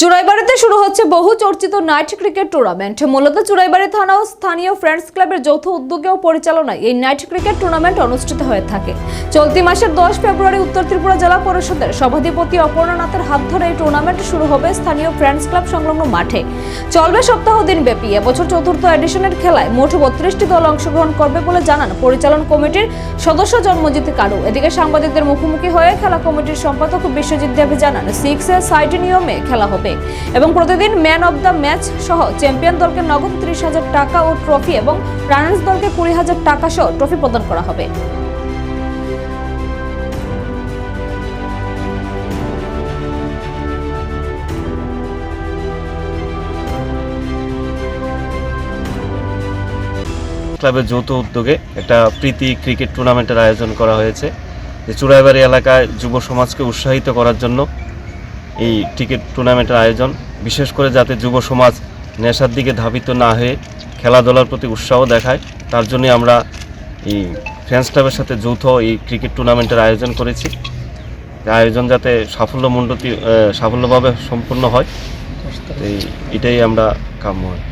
চুরাইবাড়িতে শুরু হচ্ছে বহু চর্চিত নাইট ক্রিকেট টুর্নামেন্ট। মূলত চুরাইবাড়ি থানা ও স্থানীয় ফ্রেন্ডস ক্লাবের যৌথ উদ্যোগে ও পরিচালনায় এই নাইট ক্রিকেট টুর্নামেন্ট অনুষ্ঠিত হয়ে থাকে। চলতি মাসের দশ ফেব্রুয়ারি উত্তর ত্রিপুরা জেলা পরিষদের সভাধিপতি অপর্ণানাথের হাত ধরে এই টুর্নামেন্ট শুরু হবে স্থানীয় ফ্রেন্ডস ক্লাব সংলগ্ন মাঠে। চলবে সপ্তাহ দিন ব্যাপী এবছর চতুর্থ এডিশনের খেলায় মোট বত্রিশটি দল অংশগ্রহণ করবে বলে জানান পরিচালন কমিটির সদস্য জন্মজিৎ কারু। এদিকে সাংবাদিকদের মুখোমুখি হয়ে খেলা কমিটির সম্পাদক বিশ্বজিৎ দেবী জানান, সিক্স এর সাইড নিয়মে খেলা হবে। এবং প্রতিদিন ম্যান অব দ্য ম্যাচ সহ চ্যাম্পিয়ন দলকে নগদ ত্রিশ হাজার টাকা ও ট্রফি এবং রানার্স দলকে কুড়ি হাজার টাকা সহ ট্রফি প্রদান করা হবে। ক্লাবের যৌথ উদ্যোগে একটা প্রীতি ক্রিকেট টুর্নামেন্টের আয়োজন করা হয়েছে। যে চুড়াইবাড়ি এলাকায় যুব সমাজকে উৎসাহিত করার জন্য এই ক্রিকেট টুর্নামেন্টের আয়োজন, বিশেষ করে যাতে যুব সমাজ নেশার দিকে ধাবিত না হয়ে খেলাধুলার প্রতি উৎসাহ দেখায়, তার জন্যই আমরা এই ফ্রেন্স ক্লাবের সাথে যৌথ এই ক্রিকেট টুর্নামেন্টের আয়োজন করেছি। আয়োজন যাতে সাফল্যমণ্ডতি সাফল্যভাবে সম্পূর্ণ হয় এটাই আমরা কাম্য। হয়